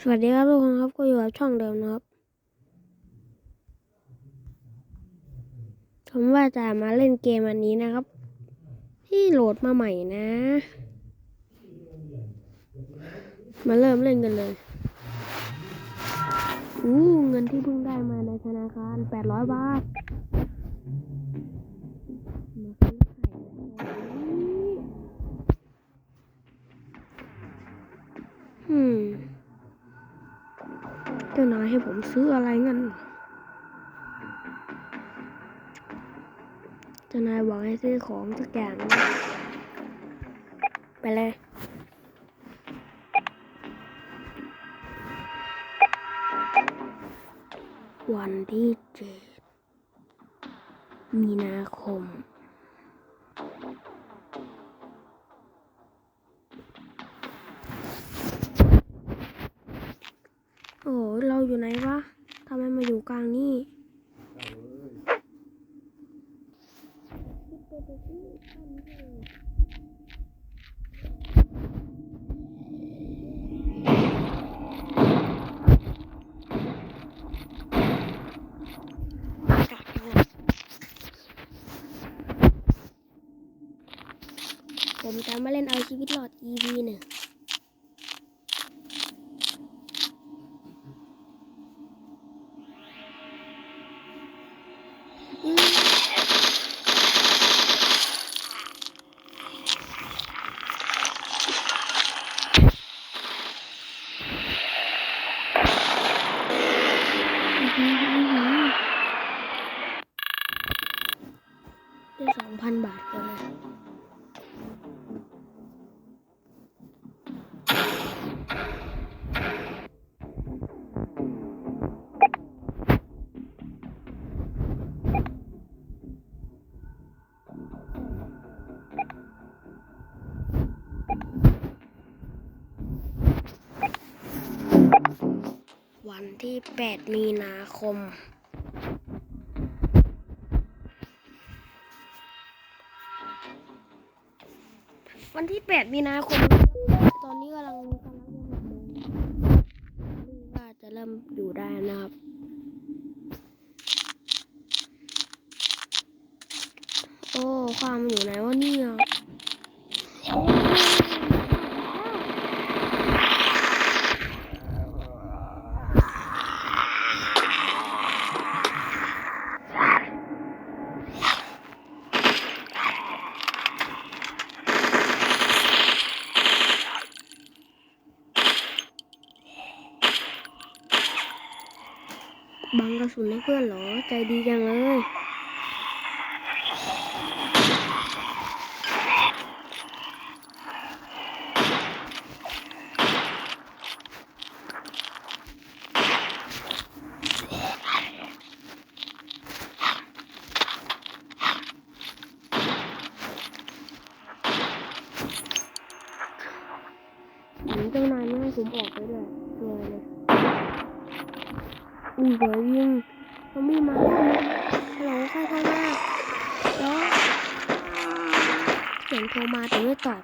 สวัสดีครับทุกคนครับก็อยู่กับช่องเดิมนะครับ ผมว่าจะมาเล่นเกมอันนี้นะครับ ที่โหลดมาใหม่นะ มาเริ่มเล่นกันเลยอู้เงินที่เพิ่งได้มาในธนาคาร800บาทมาซื้อไข่อืม จ้านายให้ผมซื้ออะไรงั้น เจ้านายบอกให้ซื้อของสักอย่าง ไปเลยวันที่เจ็ดมีนาคม ผมจะมาเล่นเอาชีวิตรอด EP หนึ่ง วันที่ 8 มีนาคม วันที่ 8 มีนาคม ตอนนี้กำลังกำลังจะหกโมว่าจะเริ่มอยู่ได้นะครับโอ้ความอยู่ไหนวะเนี่ยโอ้บังกระสุ นให้เพื่อนเหรอ ใจดีจังเลยหนีตั้งนานม่ให้ผมออกไปเลยเลยเลยอุ้ยเดี๋ยวยิงเขาไม่มาฮัลโหลใครโทรมาแล้ว เสียงโทรมาแต่ไม่ตอบ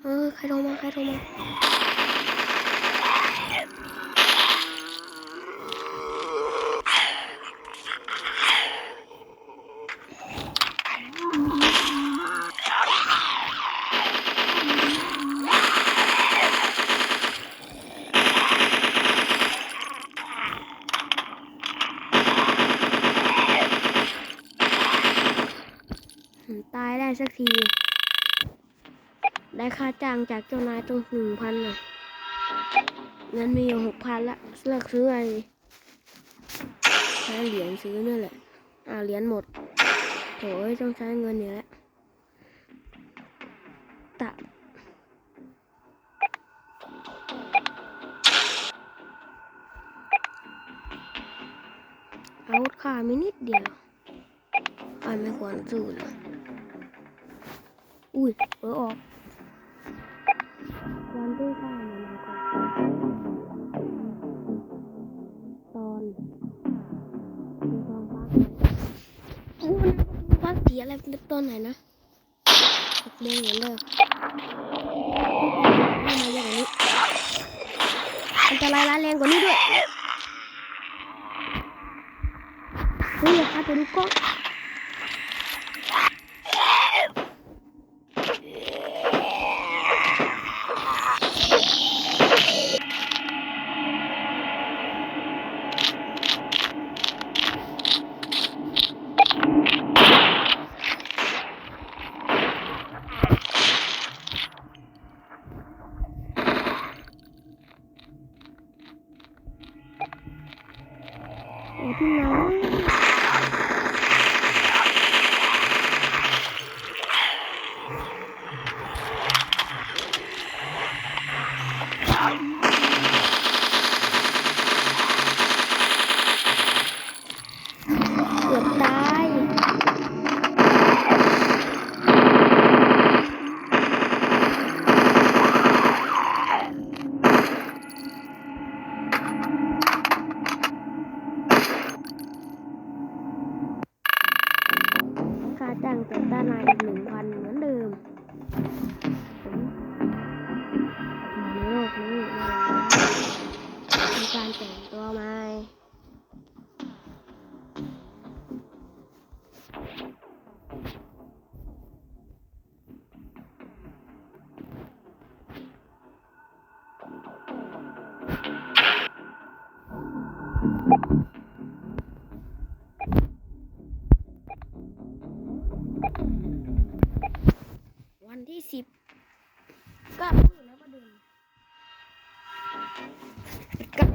เออใครโทรมาใครโทรมา ผมตายได้สักทีได้ค่าจ้างจากเจ้านายตั้งหนึ่งพันน่ะเงินมีอยู่หกพันละเลือกซื้ออะไรใช้เหรียญซื้อนี่แหละอ่าเหรียญหมดโถยต้องใช้เงินอยู่แล้วตะอาวุธค่ามีนิดเดียวอันไม่ควรสู้เลย เออออกวันที่เก้ามนาคมตอนมีความฟ้าโอ้มันว่าสีอะไรเป็นต้นไหนนะแดงเหมือนเดิมไม่มาเยอย่านี้อันตรายร้ายแรงกว่านี้ด้วยเฮ้ยอย่าพาไปดูก ล้อง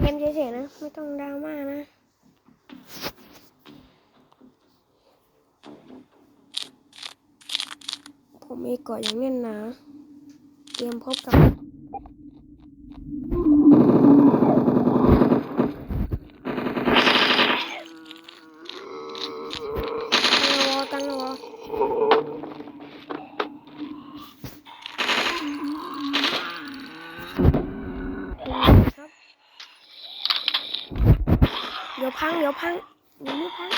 เกมเฉยๆนะ ไม่ต้องดราม่านะ ผมมีเกาะอย่างแน่นหนาเตรียมพบกับ ตั้งรอตั้งรอ ครับเดี๋ยว พังเดี๋ยวพังเดี๋ยวไม่พัง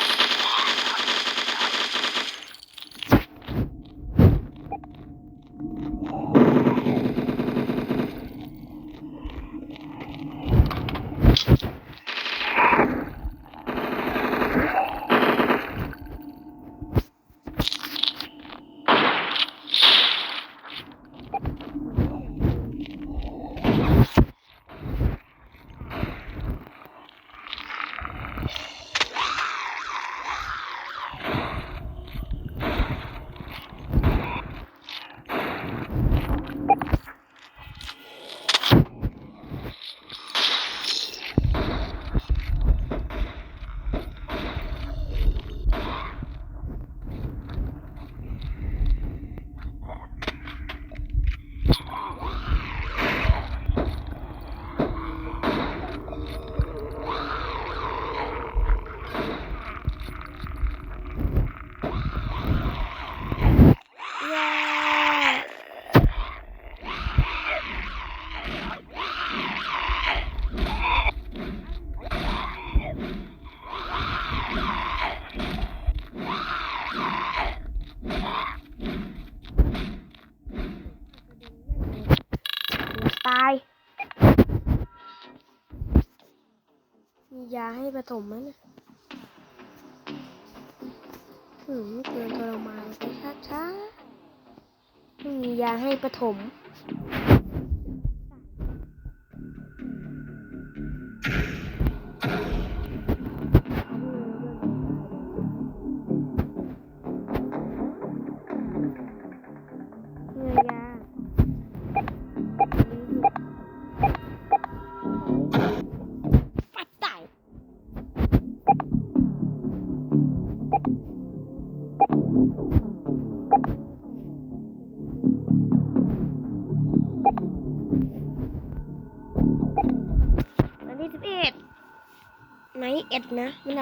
เย้ตาย มี ยาให้ผสมไหมเนี่ยหืมเกินทรมานไปช้าๆไม่มียาให้ปฐม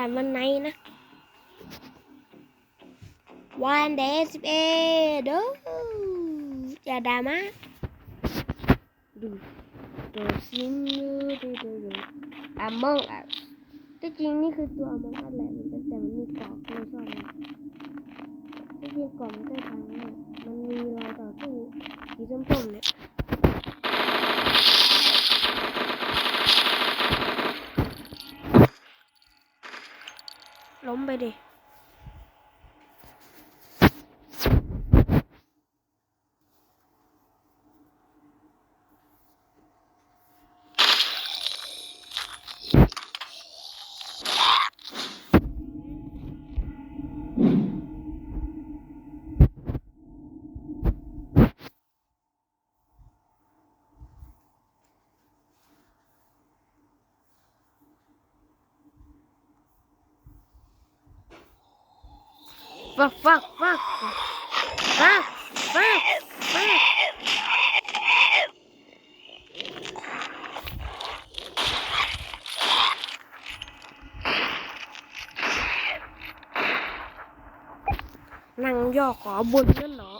านวันไหนนะวันเดย์สิบเอ็ดโอ้อย่าดราม่าดูตัวซิมดูดูดูอัมมองอัสที่จริงนี่คือตัวอัมมองอัสแหละมันแต่มันมีกรอบไม่ชอบเลยที่จริงกรอบมันใกล้ทางมันมีรอยต่อสู้สีส้มๆเนี่ย ล้มไปดิ ฟักฟักฟักฟักฟักฟักนั่งย่อขอบนนั่นเหรอ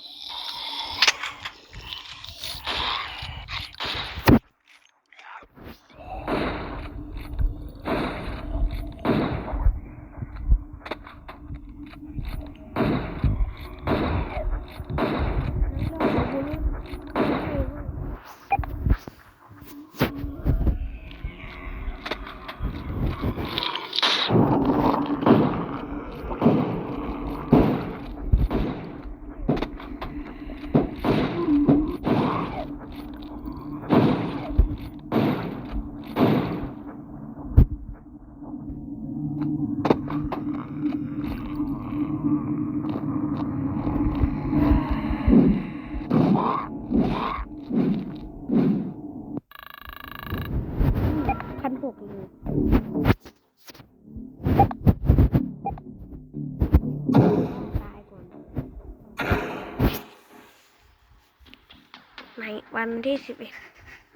วันที่สิบเอ็ด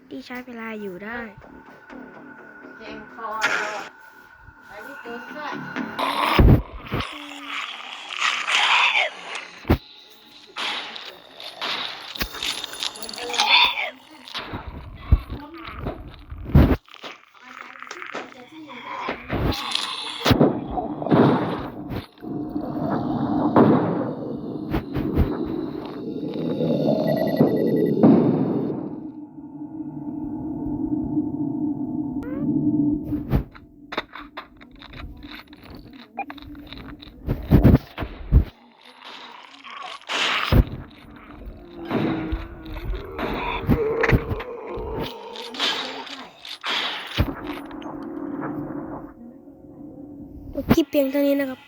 ที่ใช้เวลาอยู่ได้ เจ็งคอเลยไปที่ตัวเสื้อ จบคลิปเพียงเท่านี้นะครับ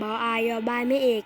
บออายอบายไม่เอก